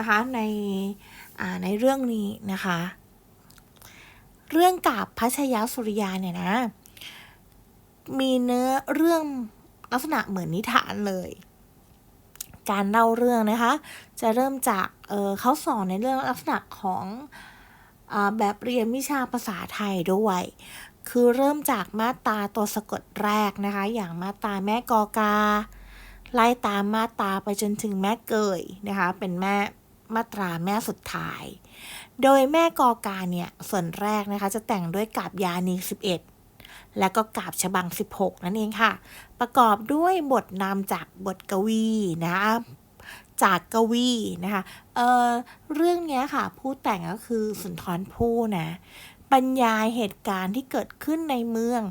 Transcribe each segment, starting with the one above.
นะคะในในเรื่องนี้นะคะ เรื่องกาบพัชยาสุริยาเนี่ยนะ มีเนื้อเรื่องลักษณะเหมือนนิทานเลย การเล่าเรื่องนะคะ จะเริ่มจากเเขาสอนในเรื่องลักษณะของอแบบเรียนวิชาภาษาไทยด้วย คือเริ่มจากมาตาตัวสะกดแรกนะคะ อย่างมาตาแม่กอกาไล่ตามมาตาไปจนถึงแม่เกยนะคะ เป็นแม่ มาตราแม่สุดท้าย โดยแม่กอกาเนี่ย ส่วนแรกนะคะจะแต่งด้วยกาบยานี11 และก็กาบฉบัง 16 นั่นเองค่ะ ประกอบด้วยบทนำจากบทกวีนะจากกวีนะคะเออเรื่องนี้ค่ะ ผู้แต่งก็คือสุนทรภู่นะ บรรยายเหตุการณ์ที่เกิดขึ้นในเมือง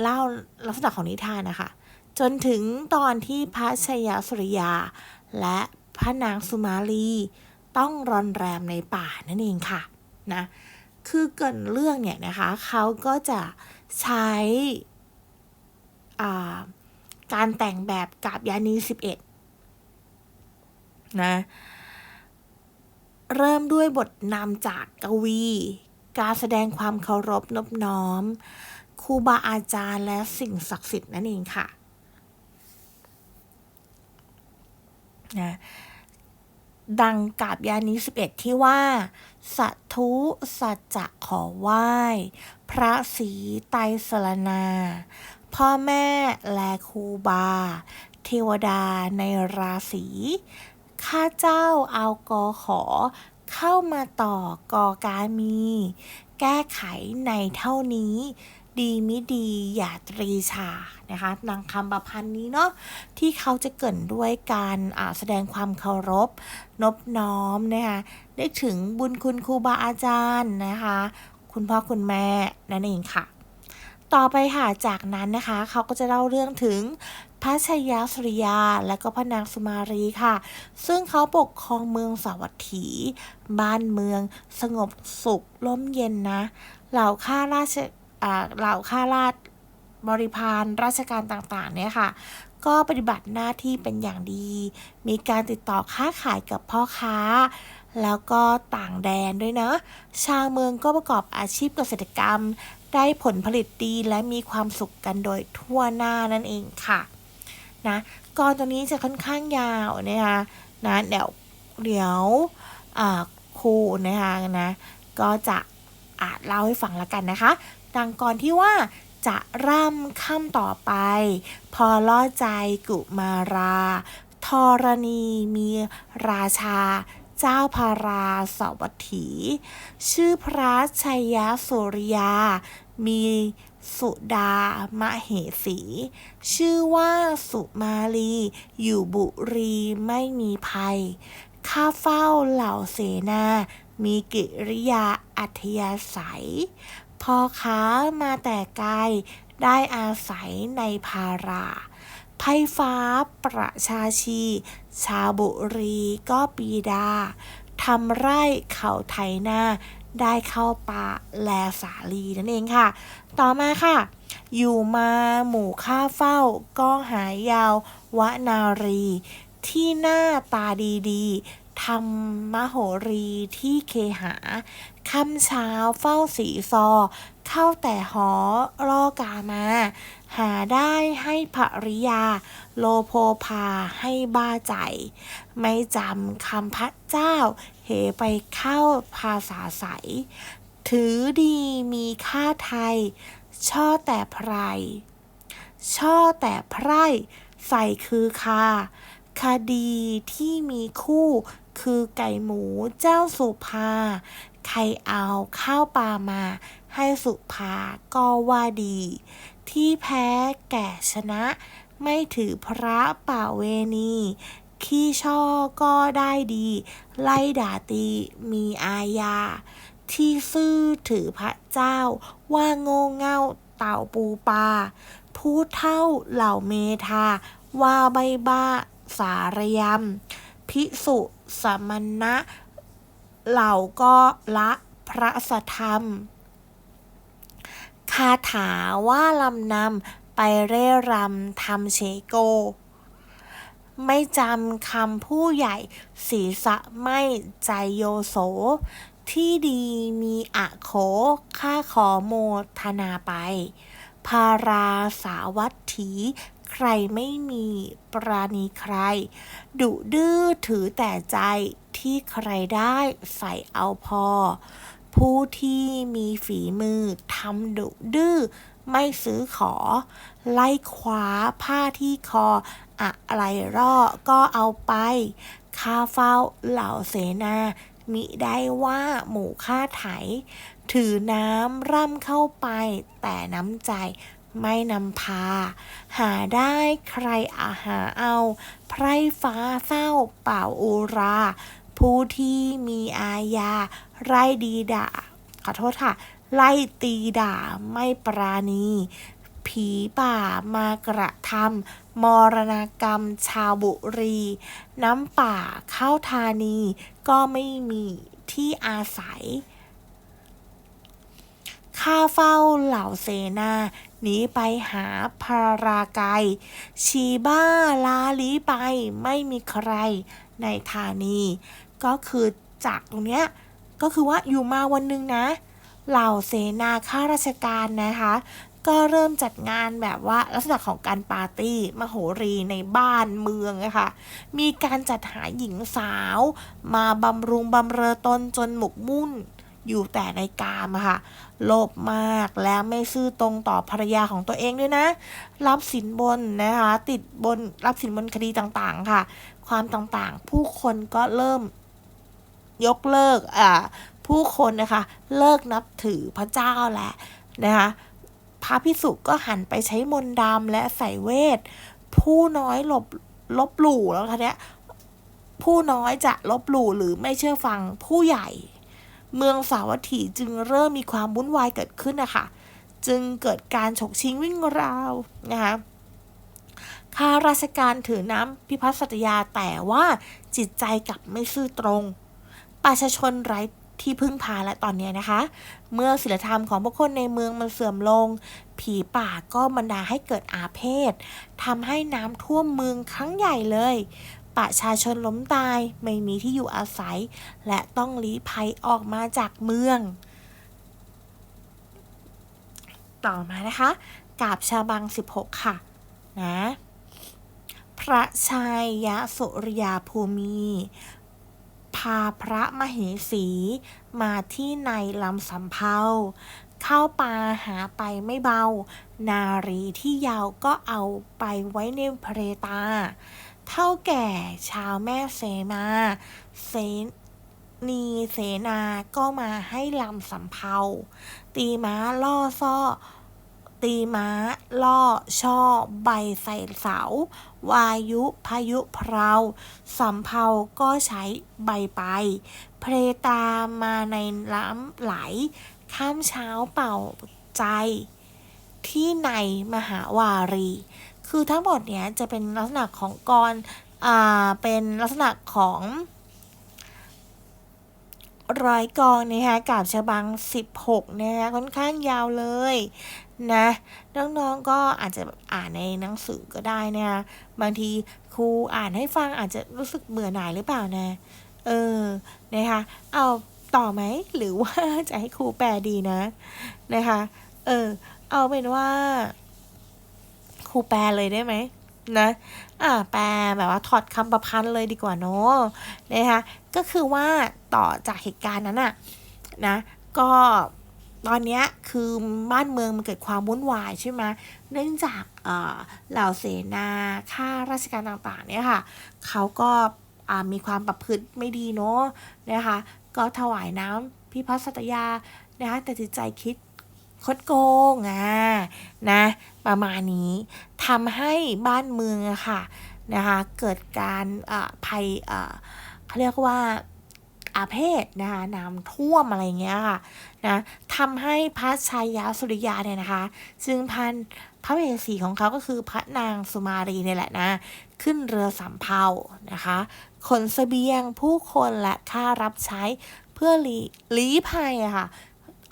เล่าลักษณะของนิทานนะคะ จนถึงตอนที่พระชยสุริยา และ พระนางสุมาลี ต้องรอนแรมในป่านั่นเองค่ะนะคือเกินเรื่องเนี่ยนะคะเขาก็จะใช้การแต่งแบบกาบยานี 11 นะ เริ่มด้วยบทนำจากกวี การแสดงความเคารพนบน้อมครูบาอาจารย์และสิ่งศักดิ์สิทธิ์นั่นเองค่ะ นะดังกาบยานี้ 11 ที่ว่า สัทุ สัจจะขอไหว้ พระศรีไตรสรณา พ่อแม่และครูบา เทวดาในราศีข้าเจ้าเอากอขอ เข้ามาต่อกอกามี แก้ไขในเท่านี้ ดีมิดีอย่าตรีชานะคะนางคำประพันธ์นี้เนาะที่เขาจะเกิดด้วยการแสดงความเคารพ นบน้อมนะคะได้ถึงบุญคุณครูบาอาจารย์นะคะ คุณพ่อคุณแม่นั่นเองค่ะ ต่อไปค่ะจากนั้นนะคะเขาก็จะเล่าเรื่องถึงพระชายาสุริยาและก็พระนางสุมารีค่ะ ซึ่งเขาปกครองเมืองสาวัตถี บ้านเมือง สงบสุขร่มเย็นนะ เหล่าข้าราช เหล่าข้าราชบริพารราชการต่างๆ เนี่ยค่ะ ก็ปฏิบัติหน้าที่เป็นอย่างดี มีการติดต่อค้าขายกับพ่อค้า แล้วก็ต่างแดนด้วยเนาะชาวเมืองก็ประกอบอาชีพเกษตรกรรม ได้ผลผลิตดีและมีความสุขกันโดยทั่วหน้านั่นเองค่ะ นะก่อนตัวนี้จะค่อนข้างยาวนะคะนะเดี๋ยวเดี๋ยวครูนะคะนะ ก็จะอาจเล่าให้ฟังละกันนะคะ ดังก่อนที่ว่าจะร่ำค่ำต่อไป พอล่อใจกุมาราธรณีมีราชา เจ้าพาราสวัตถี ชื่อพระชัยสุริยา มีสุดามะเหสี ชื่อว่าสุมาลี อยู่บุรีไม่มีภัย ข้าเฝ้าเหล่าเสนา มีกิริยาอัธยาศัย พอค้ามาแต่ไกลได้อาศัยในภาราไพฟ้าประชาชี ชาบุรีก็ปีดาทำไร่เขาไถนาได้เข้าป่าแลสาลีนั่นเองค่ะ ต่อมาค่ะ อยู่มาหมู่ข้าเฝ้าก็หายยาววนารี ที่หน้าตาดีๆทำมโหรีที่เคหา คำเช้าเฝ้าสีซอ เข้าแต่หอรอกามา หาได้ให้ภริยา โลโพพาให้บ้าใจ ไม่จำคำพระเจ้า เหไปเข้าภาษาใส ถือดีมีค่าไทย ช่อแต่ไพร ช่อแต่ไพรใส่คือคา คดีที่มีคู่คือไก่หมูเจ้าสุภา ใครเอาข้าวปลามาให้สุภาก็ว่าดี ที่แพ้แก่ชนะ ไม่ถือพระป่าเวณี ขี้ช่อก็ได้ดี ไล่ด่าตีมีอาญา ที่ซื่อถือพระเจ้า ว่าโง่เง่าเต่าปูปลาพูดเท่าเหล่าเมธา ว่าใบบ้าสารยำพิสุสมณะ เหล่าก็ละพระสธรรม คาถาว่าลำนำไปเร่รำทำเชโก ไม่จำคำผู้ใหญ่ศีรษะไม่ใจโยโส ที่ดีมีอะโขข้าขอโมทนาไปพาราสาวัตถี ใครไม่มีปราณีใคร ดุดื้อถือแต่ใจที่ใครได้ใส่เอาพอ ผู้ที่มีฝีมือทำดุดื้อไม่ซื้อขอ ไล่คว้าผ้าที่คอ อะไรร่อก็เอาไปข้าเฝ้าเหล่าเสนามิได้ว่าหมู่ข้าไถ ถือน้ำร่ำเข้าไปแต่น้ำใจ ไม่นำพา หาได้ใครอาหาเอา ไพรฟ้าเศร้าเป่าอุรา ผู้ที่มีอาญา ไร่ดีด่า ขอโทษค่ะ ไล่ตีด่าไม่ปราณี ผีป่ามากระทำมรณกรรมชาวบุรี น้ำป่าเข้าธานี ก็ไม่มีที่อาศัย ข้าเฝ้าเหล่าเสนาหนีไปหาพาราไกชีบ้าลาลีไปไม่มีใครในธานี ก็คือจากตรงเนี้ยก็คือว่าอยู่มาวันหนึ่งนะ เหล่าเสนาข้าราชการนะคะ ก็เริ่มจัดงานแบบว่าลักษณะของการปาร์ตี้มโหรีในบ้านเมืองนะคะมีการจัดหาหญิงสาว มาบำรุงบำเรอตนจนหมกมุ่น อยู่แต่ในกามอะค่ะ โลภมากและไม่ซื่อตรงต่อภรรยาของตัวเองด้วยนะ รับสินบนนะคะ ติดบนรับสินบนคดีต่างๆค่ะ ความต่างๆ ผู้คนก็เริ่มยกเลิกอ่าผู้คนนะคะ เลิกนับถือพระเจ้าแหละนะคะพระพิสุก็หันไปใช้มนต์ดำและใส่เวท ผู้น้อยหลบลบหลู่แล้วคะเนี้ยผู้น้อยจะลบหลู่หรือไม่เชื่อฟังผู้ใหญ่ เมืองสาวัตถีจึงเริ่มมีความวุ่นวายเกิดขึ้นนะคะจึงเกิดการฉกชิงวิ่งราวนะคะข้าราชการถือน้ำพิพัฒน์สัตยาแต่ว่าจิตใจกลับไม่ซื่อตรง ประชาชนไร้ที่พึ่งพาและตอนนี้นะคะ เมื่อศีลธรรมของผู้คนในเมืองมันเสื่อมลง ผีป่าก็บันดาให้เกิดอาเพศทำให้น้ำท่วมเมืองครั้งใหญ่เลย ประชาชนล้มตายไม่มีที่อยู่อาศัย และต้องลี้ภัยออกมาจากเมือง ต่อมานะคะกาบชาบัง 16 ค่ะ นะ พระชายยะสุริยาภูมิ พาพระมเหสี มาที่ในลำสำเภาเข้าป่าหาไปไม่เบา นารีที่ยาวก็เอาไปไว้ในเพรตา เท่าแก่ชาวแม่เสมาเสนีเสนาก็มาให้ลำสำเภาตีม้าล่อซ่อ ตีม้าล่อช่อ ใบใส่เสาวายุพายุเพราสำเภาก็ใช้ใบไป เพรตามาในล้ำไหล ข้ามเช้าเป่าใจ ที่ในมหาวารี คือทั้งหมดเนี้ยจะเป็นลักษณะของกรอ่าเป็นลักษณะของร้อยกองนะคะกาบชบัง 16นะคะค่อนข้างยาวเลยนะน้องๆก็อาจจะอ่านในหนังสือก็ได้นะคะบางทีครูอ่านให้ฟังอาจจะรู้สึกเบื่อหน่ายหรือเปล่านะเออนะคะเอาต่อไหมหรือว่าจะให้ครูแปลดีนะนะคะเออเอาเป็นว่า ครูแปลเลยได้ไหมนะอ่าแปลแบบว่าถอดคำประพันธ์เลยดีกว่าเนาะนะคะก็คือว่าต่อจากเหตุการณ์นั้นอะนะก็ตอนนี้คือบ้านเมืองมันเกิดความวุ่นวายใช่ไหมเนื่องจากเหล่าเสนาข้าราชการต่างๆเนี่ยค่ะเขาก็มีความประพฤติไม่ดีเนาะนะคะก็ถวายน้ำพิพัฒน์สัตยานะคะแต่จิตใจคิด คดโกงอะนะ ประมาณนี้ทำให้บ้านเมืองอะค่ะนะคะเกิดการภัยเขาเรียกว่าอาเพศนะคะน้ำท่วมอะไรเงี้ยค่ะนะทำให้พระชัยยะสุริยาเนี่ยนะคะจึงพันพระเวสีของเขาก็คือพระนางสุมารีเนี่ยแหละนะ ขึ้นเรือสำเภานะคะขนสเสบียงผู้คนและค่ารับใช้เพื่อลี้ภัยอะค่ะ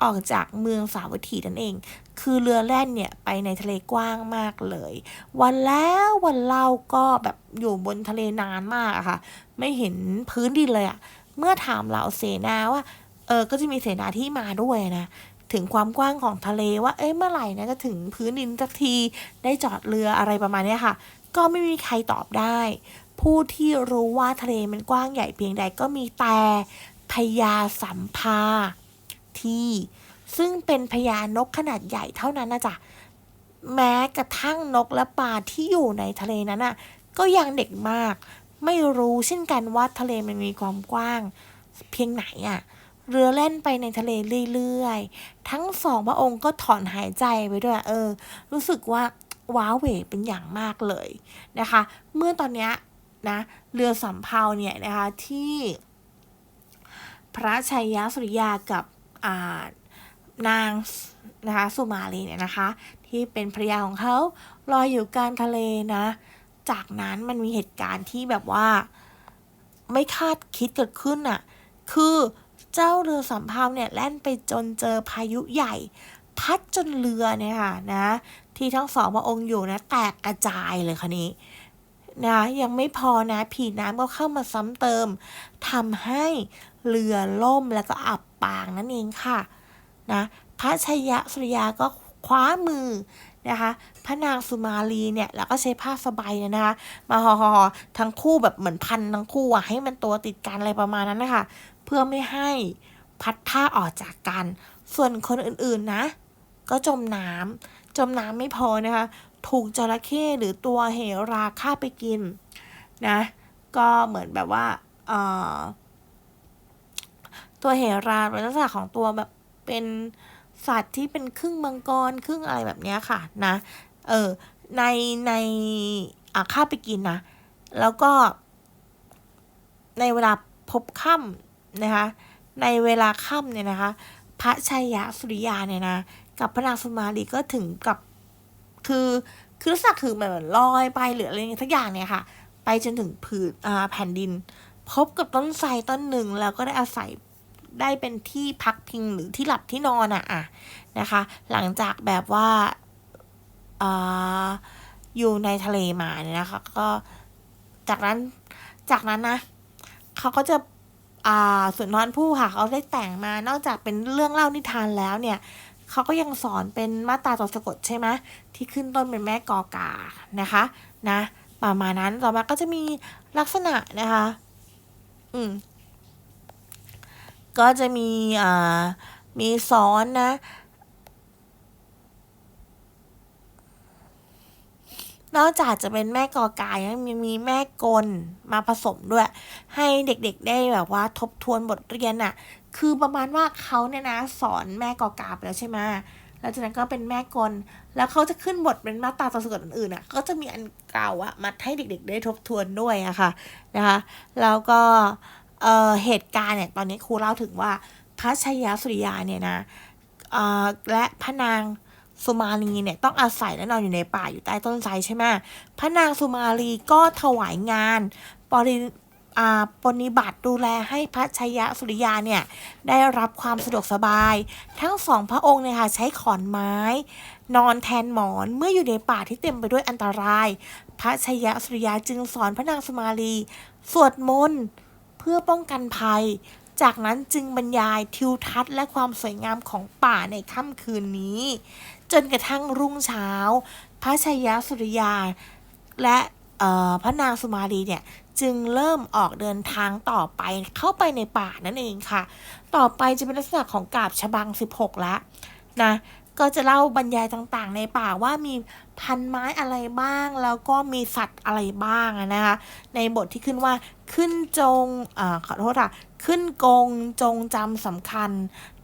ออกจากเมืองสาวัตถีนั่นเอง คือเรือแล่นเนี่ยไปในทะเลกว้างมากเลย วันแล้ววันเล่าก็แบบอยู่บนทะเลนานมากอะค่ะ ไม่เห็นพื้นดินเลยอะเมื่อถามเหล่าเสนาว่าเออก็จะมีเสนาที่มาด้วยนะถึงความกว้างของทะเลว่า เอ้ยเมื่อไหร่นะจะถึงพื้นดินสักทีได้จอดเรืออะไรประมาณนี้ค่ะ ก็ไม่มีใครตอบได้ ผู้ที่รู้ว่าทะเลมันกว้างใหญ่เพียงใดก็มีแต่พญาสัมภา ที่ ซึ่งเป็นพญานกขนาดใหญ่เท่านั้นนะจ๊ะแม้กระทั่งนกและปลาที่อยู่ในทะเลนั้นน่ะ ก็ยังเด็กมาก ไม่รู้เช่นกันว่าทะเลมันมีความกว้าง เพียงไหนอะ เรือแล่นไปในทะเลเรื่อยๆ ทั้งสองพระองค์ก็ถอนหายใจไปด้วย เออ รู้สึกว่าว้าเหวเป็นอย่างมากเลยนะคะ เมื่อตอนนี้นะ เรือสำเภาเนี่ยนะคะที่พระชัยยสุริยากับ นางนะคะสุมาลีเนี่ยนะคะ ที่เป็นภรรยาของเขาลอยอยู่กลางทะเลนะ จากนั้นมันมีเหตุการณ์ที่แบบว่า ไม่คาดคิดเกิดขึ้นอะ คือเจ้าเรือสำเภาเนี่ยแล่นไปจนเจอพายุใหญ่ พัดจนเรือเนี่ยค่ะนะ ที่ทั้งสองพระองค์อยู่นะ แตกกระจายเลยค่ะนี้ นะยังไม่พอนะผีน้ำก็เข้ามาซ้ำเติมทำให้เรือล่มแล้วก็อับปางนั่นเองค่ะนะพระชยะสุริยาก็คว้ามือนะคะพระนางสุมาลีเนี่ยแล้วก็ใช้ผ้าสบายเนี่ยนะคะมาห่อห่อห่อทั้งคู่แบบเหมือนพันทั้งคู่อะให้มันตัวติดกันอะไรประมาณนั้นนะคะเพื่อไม่ให้พัดผ้าออกจากกัน ส่วนคนอื่นๆนะ ก็จมน้ำจมน้ำไม่พอนะคะ ถูกจระเข้หรือตัวเหราฆ่าไปกินนะ ก็เหมือนแบบว่าตัวเหราเป็นลักษณะของตัวแบบเป็นสัตว์ที่เป็นครึ่งมังกรครึ่งอะไรแบบนี้ค่ะนะ เออในในอะฆ่าไปกินนะ แล้วก็ ในเวลาพบค่ำนะคะ ในเวลาค่ำเนี่ยนะคะ พระชัยยะสุริยาเนี่ยนะ กับพระนางสุมาลีก็ถึงกับ คือคือลักษณะคือเหมือนลอยไปหรืออะไรสักอย่างเนี่ยค่ะ ไปจนถึงผืนอ่าแผ่นดิน พบกับต้นไทรต้นหนึ่งแล้วก็ได้อาศัยได้เป็นที่พักพิงหรือที่หลับที่นอนอะอะนะคะ หลังจากแบบว่าอ่าอยู่ในทะเลมาเนี่ยนะคะ ก็จากนั้นจากนั้นนะเขาก็จะอ่าสุนทรภู่ค่ะเขาได้แต่งมานอกจากเป็นเรื่องเล่านิทานแล้วเนี่ย เขาก็ยังสอนเป็นมาตราตัวสะกดใช่ไหมที่ขึ้นต้นเป็นแม่กอกานะคะนะประมาณนั้นต่อมาก็จะมีลักษณะนะคะอืมก็จะมีอ่ามีสอนนะ นอกจากจะเป็นแม่กอกายยังมีมีแม่กลมาผสมด้วย ให้เด็กๆได้แบบว่าทบทวนบทเรียนอะคือประมาณว่าเขาเนี่ยนะ สอนแม่กอกาไปแล้วใช่ไหมแล้วจากนั้นก็เป็นแม่กล แล้วเขาจะขึ้นบทเป็นมาตราตัวสะกดอื่นๆอะก็จะมีอันเก่าอะมาให้เด็กๆ ได้ทบทวนด้วยอะค่ะนะคะ แล้วก็เออเหตุการณ์เนี่ยตอนนี้ครูเล่าถึงว่าพระชัยยสุริยาเนี่ยนะเออและพระนาง สุมาลีเนี่ยต้องอาศัยและนอนอยู่ในป่าอยู่ใต้ต้นไทรใช่ไหมพระนางสุมาลีก็ถวายงานปริอ่าปฏิบัติดูแลให้พระชยยสุริยาเนี่ยได้รับความสะดวกสบาย ทั้งสองพระองค์เนี่ยค่ะใช้ขอนไม้ นอนแทนหมอนเมื่ออยู่ในป่าที่เต็มไปด้วยอันตราย พระชยยสุริยาจึงสอนพระนางสุมาลี สวดมนต์เพื่อป้องกันภัย จากนั้นจึงบรรยายทิวทัศน์และความสวยงามของป่าในค่ำคืนนี้ จนกระทั่งรุ่งเช้า พระชัยยสุริยา และพระนางสุมาลีเนี่ยจึงเริ่มออกเดินทางต่อไปเข้าไปในป่านั่นเองค่ะ ต่อไปจะเป็นลักษณะของกาบฉบัง 16แล้วนะ ก็จะเล่าบรรยายต่างๆ ในป่าว่ามีพันไม้อะไรบ้าง แล้วก็มีสัตว์อะไรบ้างนะคะในบทที่ขึ้นว่าขึ้นจงอ่าขอโทษค่ะขึ้นกงจงจำสำคัญ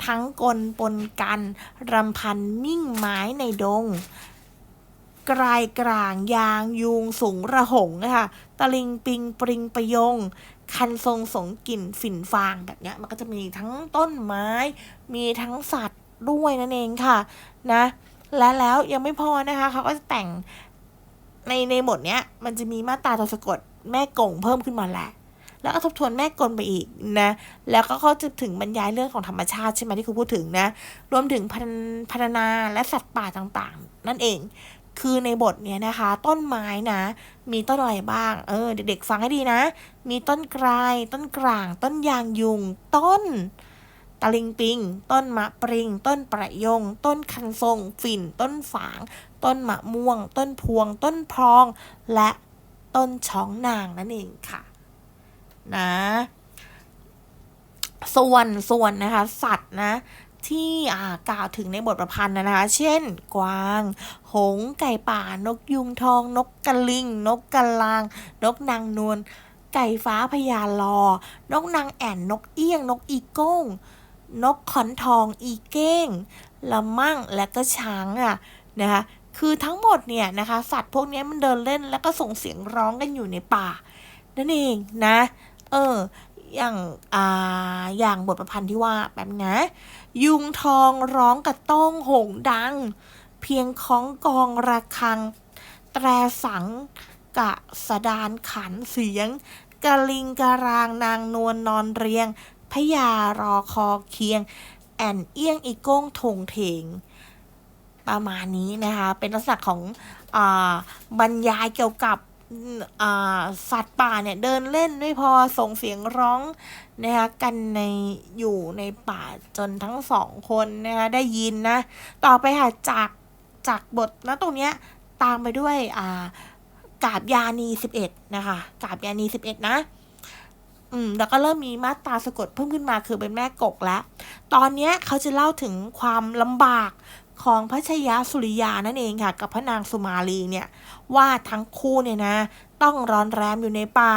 ทั้งกลปนกันรำพันมิ่งไม้ในดงกลายกลางยางยุงสูงระหงนะคะตะลิงปิงปริงประยง คันทรงสงกลิ่นฝิ่นฟางแบบเนี้ยมันก็จะมีทั้งต้นไม้ มีทั้งสัตว์ ด้วยนั่นเองค่ะนะและแล้วยังไม่พอนะคะเขาก็จะแต่งในในบทเนี้ย มันจะมีมาตราตัวสะกดแม่กงเพิ่มขึ้นมาแหละ แล้วก็ทบทวนแม่กลไปอีกนะ แล้วก็เขาจะถึงบรรยายเรื่องของธรรมชาติใช่ไหมที่ครูพูดถึงนะ รวมถึงพันพัฒนาและสัตว์ป่าต่างๆ นั่นเอง คือในบทเนี้ยนะคะ ต้นไม้นะ มีต้นอะไรบ้าง เออ เด็กๆฟังให้ดีนะ มีต้นกราย ต้นกลาง ต้นยางยุง ต้น ตะลิงปิง ต้นมะปริง ต้นประยง ต้นคันทรง ฝิ่น ต้นฝาง ต้นมะม่วง ต้นพวง ต้นพรอง และต้นช้องนางนั่นเองค่ะ นะ ส่วนส่วนนะคะ สัตว์นะที่อ่ากล่าวถึงในบทประพันธ์นะคะ เช่น กวาง หง ไก่ป่า นกยุงทอง นกกระลิง นกกระลาง นกนางนวล ไก่ฟ้าพญาลอ นกนางแอ่น นกเอี้ยง นกอีโก้ง นกขอนทองอีเก้งละมั่งและก็ช้างอะนะคะคือทั้งหมดเนี่ยนะคะสัตว์พวกนี้มันเดินเล่นแล้วก็ส่งเสียงร้องกันอยู่ในป่า นั่นเองนะ เอออย่างอ่าอย่างบทประพันธ์ที่ว่าแบบนะ ยุงทองร้องกระต้องหงดัง เพียงของกองระฆัง แตรสังกะสดานขันเสียงกะลิงกะรางนางนวลนอนเรียง พญารอคอเคียง แอนเอี้ยงอีโก้งทงเถงประมาณนี้นะคะ เป็นลักษณะของอบรรยายเกี่ยวกับสัตว์ป่าเนี่ยเดินเล่นไม่พอส่งเสียงร้องนะคะกันในอยู่ในป่าจนทั้งสองคนนะคะได้ยินนะ ต่อไปค่ะจากจากบทนะตรงเนี้ยตามไปด้วยอ่ากาบยานี 11 นะคะ กาบยานี 11 นะ อืมแล้วก็เริ่มมีมาตราสะกดเพิ่มขึ้นมาคือเป็นแม่กกแล้ว ตอนนี้เขาจะเล่าถึงความลำบากของพระชยาสุริยานั่นเองค่ะ กับพระนางสุมาลีเนี่ยว่าทั้งคู่เนี่ยนะ ต้องร้อนแรมอยู่ในป่า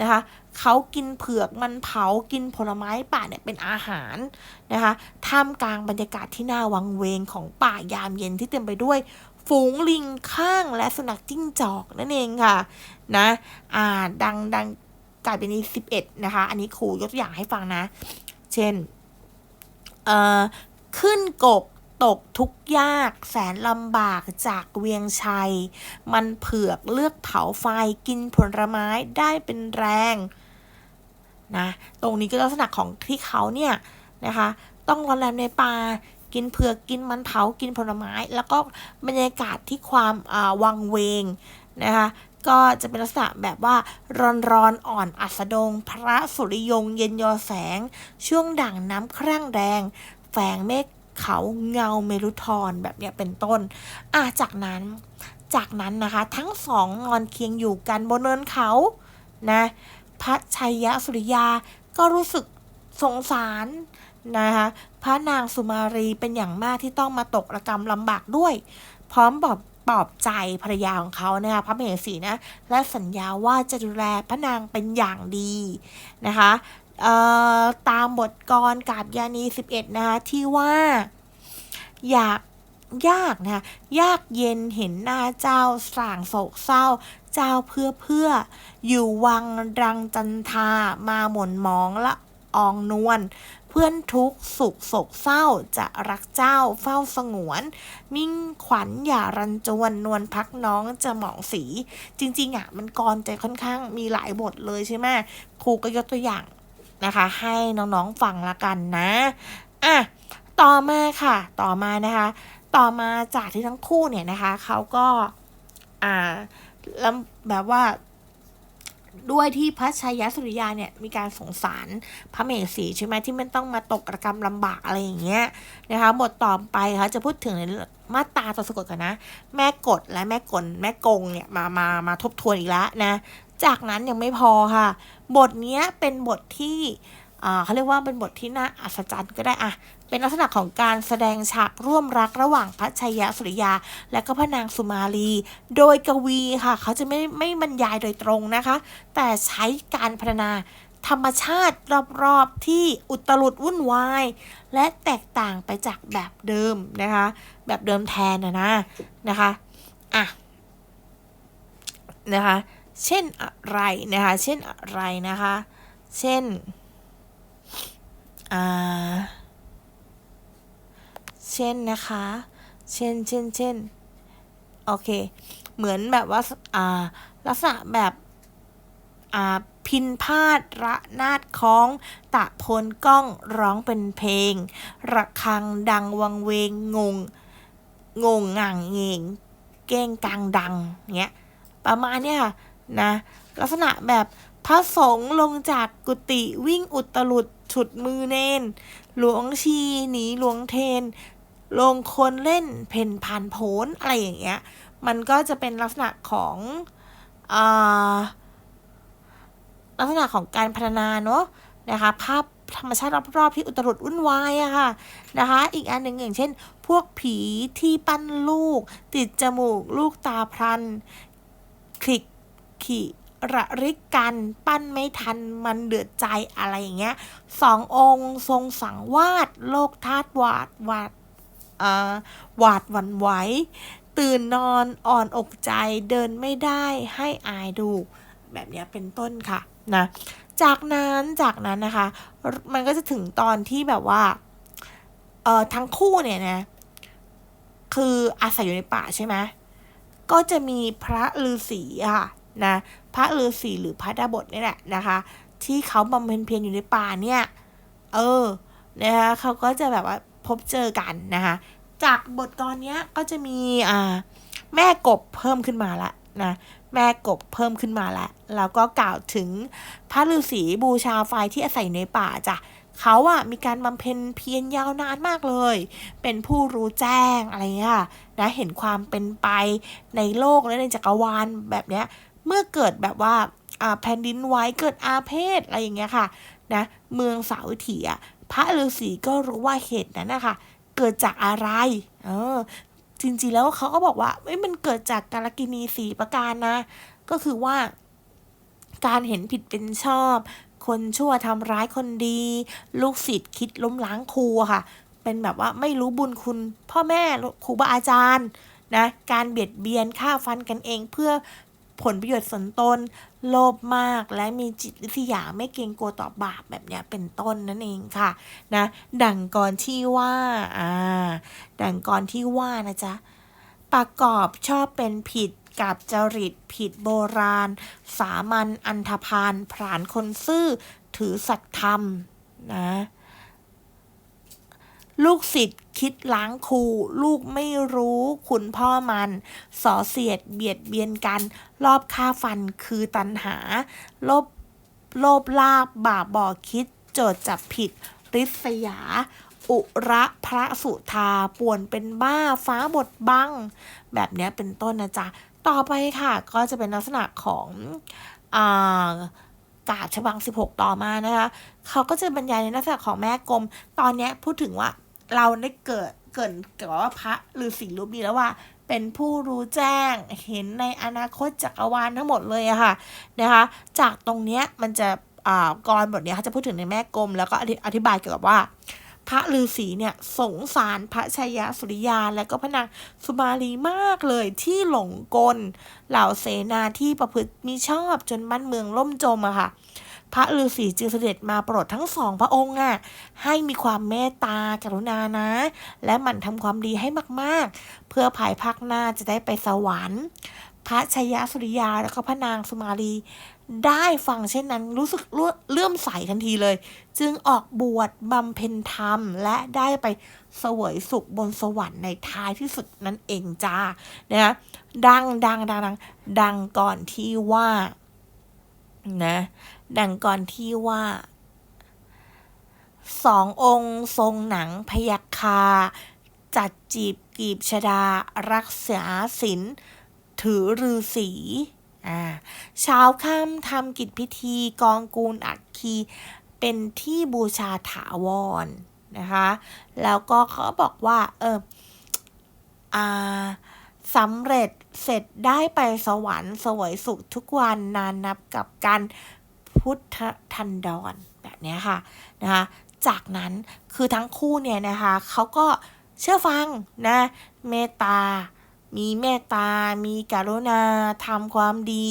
นะคะเขากินเผือกมันเผากินผลไม้ป่าเนี่ยเป็นอาหารนะคะท่ามกลางบรรยากาศที่น่าวังเวงของป่ายามเย็นที่เต็มไปด้วย ฝูงลิงข้างและสุนัขจิ้งจอกนั่นเองค่ะนะอ่าดังดัง กลายเป็นนี้สิบเอ็ดนะคะ อันนี้ครูยกตัวอย่างให้ฟังนะ เช่น เอ่อ ขึ้นกบตกทุกยากแสนลำบากจากเวียงชัย มันเผือกเลือกเผาไฟกินผลไม้ได้เป็นแรงนะตรงนี้ก็ลักษณะของที่เขาเนี่ยนะคะ ต้องรอนแรมในป่ากินเผือกกินมันเผากินผลไม้ แล้วก็บรรยากาศที่ความวังเวงนะคะ ก็จะเป็นลักษณะแบบว่าร้อนร้อนอ่อนอัสดง พระสุริยงเย็นยอแสง ช่วงด่างน้ำครั่งแดงแฝงเมฆเขาเงาเมรุทรแบบเนี้ยเป็นต้น อะจากนั้น จากนั้นนะคะ ทั้งสองนอนเคียงอยู่กันบนเนินเขานะพระชัยยะสุริยาก็รู้สึกสงสารนะคะพระนางสุมารีเป็นอย่างมากที่ต้องมาตกระกรรมลำบากด้วย พร้อมบอก ปลอบใจภรรยาของเขานะคะพระมเหสีนะและสัญญาว่าจะดูแลพระนางเป็นอย่างดีนะคะตามบทกรกาบยานี 11 นะคะที่ว่าอยากยากนะยากเย็นเห็นหน้าเจ้าส่างโศกเศร้า เจ้าเพื่อเพื่อ อยู่วังรังจันทามาหม่นมองละอองนวล พื่อนทุกสุขโศกเศร้าจะรักเจ้าเฝ้าสงวน มิ่งขวัญอย่ารันจวนนวลพักน้องจะหมองสี จริงๆอะมันกรใจค่อนข้างมีหลายบทเลยใช่ไหมครูก็ยกตัวอย่างนะคะ ให้น้องๆฟังละกันนะอะต่อมาค่ะ ต่อมานะคะ ต่อมาจากที่ทั้งคู่เนี่ยนะคะเขาก็อ่าแล้วแบบว่า ด้วยที่พระชายสุริยาเนี่ยมีการสงสารพระเมสีใช่ไหมที่มันต้องมาตกกระกรรมลำบากอะไรอย่างเงี้ยนะคะบทต่อไปค่ะจะพูดถึงในมาตาตัวสะกดกันนะ แม่กดและแม่กลแม่กงเนี่ยมามามาทบทวนอีกแล้วนะ จากนั้นยังไม่พอค่ะ บทนี้เป็นบทที่ เขาเรียกว่าเป็นบทที่น่าอัศจรรย์ก็ได้อะเป็นลักษณะของการแสดงฉากร่วมรักระหว่างพระชัยสุริยา และก็พระนางสุมาลี โดยกวีค่ะ เขาจะไม่ไม่บรรยายโดยตรงนะคะ แต่ใช้การพัฒนาธรรมชาติรอบๆที่อุตรุดวุ่นวาย และแตกต่างไปจากแบบเดิมนะคะ แบบเดิมแทนนะนะนะคะอะนะคะ เช่นอะไรนะคะ เช่นอะไรนะคะ เช่น เช่นนะคะ เช่นเช่นเช่นโอเค เหมือนแบบว่าอ่าลักษณะแบบอ่าพินพาดระนาดคล้อง ตะพลก้องร้องเป็นเพลง ระฆังดังวังเวงงง งงง่างเงง เก้งกังดังเงี้ยประมาณเนี้ยค่ะนะลักษณะแบบพระสงฆ์ลงจากกุฏิวิ่งอุตลุด ฉุดมือเนน หลวงชีหนีหลวงเทน ลงคนเล่นเพ่นผ่านโผนอะไรอย่างเงี้ย มันก็จะเป็นลักษณะของอลักษณะของการพัฒนาเนาะนะคะ ภาพธรรมชาติรอบๆที่อุตรุดวุ่นวายอะค่ะนะคะ อีกอันหนึ่งอย่างเช่น พวกผีที่ปั้นลูก ติดจมูกลูกตาพรันคลิกขี่ ระริกกัน ปั้นไม่ทันมันเดือดใจอะไรอย่างเงี้ยสององค์ทรงสังวาด โลกธาตุวาดวาดอ่าหวาดหวั่นไหวตื่นนอนอ่อนอกใจเดินไม่ได้ให้อายดู แบบเนี้ยเป็นต้นค่ะนะจากนั้นจากนั้นนะคะ มันก็จะถึงตอนที่แบบว่าเอ่อทั้งคู่เนี่ยนะคืออาศัยอยู่ในป่าใช่ไหมก็จะมีพระฤาษีอะค่ะนะ พระฤาษีหรือพระดาบทนี่แหละนะคะ ที่เขาบำเพ็ญเพียรอยู่ในป่าเนี่ย เออนะคะเขาก็จะแบบว่าพบเจอกันนะคะ จากบทกรเนี้ยก็จะมีอ่าแม่กบเพิ่มขึ้นมาละนะแม่กบเพิ่มขึ้นมาแล้วแล้วก็กล่าวถึงพระฤาษีบูชาไฟที่อาศัยในป่าจ้ะเขาอะมีการบำเพ็ญเพียรยาวนานมากเลย เป็นผู้รู้แจ้งอะไรเงี้ยนะเห็นความเป็นไปในโลกและในจักรวาลแบบเนี้ย เมื่อเกิดแบบว่าแผ่นดินไหวเกิดอาเพศอะไรอย่างเงี้ยค่ะนะเมืองสาวิถีอะพระฤาษีก็รู้ว่าเหตุนั้นนะคะเกิดจากอะไร เออ จริงๆแล้วเขาก็บอกว่าเอ้มันเกิดจากการกินีสีประการนะ ก็คือว่า การเห็นผิดเป็นชอบ คนชั่วทำร้ายคนดี ลูกศิษย์คิดล้มล้างครูค่ะ เป็นแบบว่าไม่รู้บุญคุณ พ่อแม่ครูบาอาจารย์นะ การเบียดเบียนฆ่าฟันกันเองเพื่อ ผลประโยชน์ส่วนตนโลภมากและมีจิตวิทยาไม่เกรงกลัวต่อบาปแบบนี้เป็นต้นนั่นเองค่ะนะดังกรที่ว่าอ่าดังกรที่ว่านะจ๊ะประกอบชอบเป็นผิดกับจริตผิดโบราณ สามัญอันธพาลผรานคนซื่อถือสัตธรรมนะ ลูกศิษย์คิดล้างครูลูกไม่รู้คุณพ่อมันสอเสียดเบียดเบียนกัน รอบฆ่าฟันคือตันหา โลบโลบลาบบาบ่อคิด โจทย์จับผิดริษยา อุระพระสุธาป่วนเป็นบ้าฟ้าบดบัง แบบนี้เป็นต้นนะจ๊ะ ต่อไปค่ะ ก็จะเป็นลักษณะของอ่ากาบฉบัง 16 ต่อมานะคะ เขาก็จะบรรยายในลักษณะของแม่กลม ตอนนี้พูดถึงว่า เราได้เกิดเกิดเกี่ยวกับว่าพระฤาษีรูปนี้แล้วว่า เป็นผู้รู้แจ้งเห็นในอนาคตจักรวาลทั้งหมดเลยอะค่ะนะคะ จากตรงเนี้ยมันจะอ่ากรบทเนี้ยเขาจะพูดถึงในแม่กรมแล้วก็อธิบายเกี่ยวกับว่า พระฤาษีเนี่ยสงสารพระชัยาสุริยาและก็พระนางสุมาลีมากเลยที่หลงกล เหล่าเสนาที่ประพฤติมิชอบจนบ้านเมืองล่มจมอะค่ะ พระฤาษีจึงเสด็จมาโปรดทั้งสองพระองค์อะให้มีความเมตตากรุณานะ และหมั่นทำความดีให้มากๆ เพื่อภายภาคหน้าจะได้ไปสวรรค์ พระชยสุริยาแล้วก็พระนางสุมาลี ได้ฟังเช่นนั้นรู้สึกเลื่อมใสทันทีเลย จึงออกบวชบำเพ็ญธรรม และได้ไปเสวยสุขบนสวรรค์ในท้ายที่สุดนั่นเองจ้านะดังดังดังดังดังก่อนที่ว่านะ ดังก่อนที่ว่า สององค์ทรงหนังพยัคฆาจัดจีบกีบชดา รักษาศิลถือฤาษีอาเช้าค่ำทำกิจพิธีกองกูลอักคี เป็นที่บูชาถาวรนะคะ แล้วก็เขาบอกว่า เอออ่าสำเร็จเสร็จได้ไปสวรรค์สวยสุขทุกวันนานนับกับการ พุทธทันดรแบบนี้ค่ะนะคะจากนั้นคือทั้งคู่เนี่ยนะคะเขาก็เชื่อฟังนะเมตตา มีเมตตา มีกรุณาทำความดี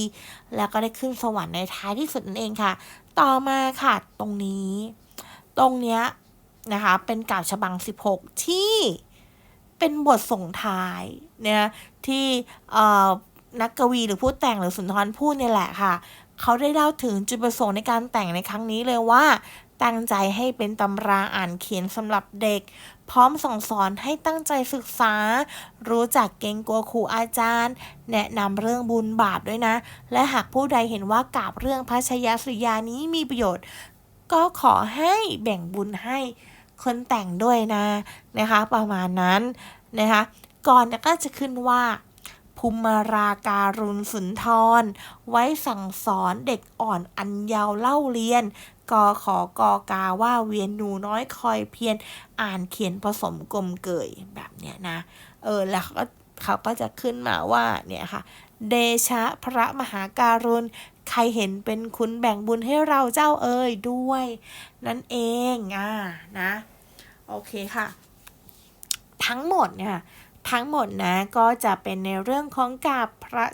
แล้วก็ได้ขึ้นสวรรค์ในท้ายที่สุดนั่นเองค่ะ ต่อมาค่ะตรงนี้ ตรงเนี้ยนะคะเป็นกาบฉบัง 16 ที่เป็นบทส่งท้ายเนี่ยที่นักกวีหรือผู้แต่งหรือสุนทรพูดเนี่ยแหละค่ะ เขาได้เล่าถึงจุดประสงค์ในการแต่งในครั้งนี้เลยว่า ตั้งใจให้เป็นตำราอ่านเขียนสำหรับเด็ก พร้อมส่งสอนให้ตั้งใจศึกษา รู้จักเกรงกลัวครูอาจารย์ แนะนำเรื่องบุญบาปด้วยนะ และหากผู้ใดเห็นว่ากาบเรื่องพระชยสุริยานี้มีประโยชน์ ก็ขอให้แบ่งบุญให้คนแต่งด้วยนะนะคะ ประมาณนั้นนะคะก่อนก็จะขึ้นว่า ภูมิราการุณสุนทร ไว้สั่งสอนเด็กอ่อนอันเยาวเล่าเรียนกอขอกอกาว่าเวียนหนูน้อยคอยเพียรอ่านเขียนผสมกลมเกยแบบเนี้ยนะ เออ แล้วเขาก็เขาก็จะขึ้นมาว่าเนี่ยค่ะ เดชะพระมหาการุณ ใครเห็นเป็นคุณแบ่งบุญให้เราเจ้าเอ่ยด้วย นั่นเองอ่านะ โอเคค่ะ ทั้งหมดเนี่ย ทั้งหมดนะก็จะเป็นในเรื่องของกาบพระ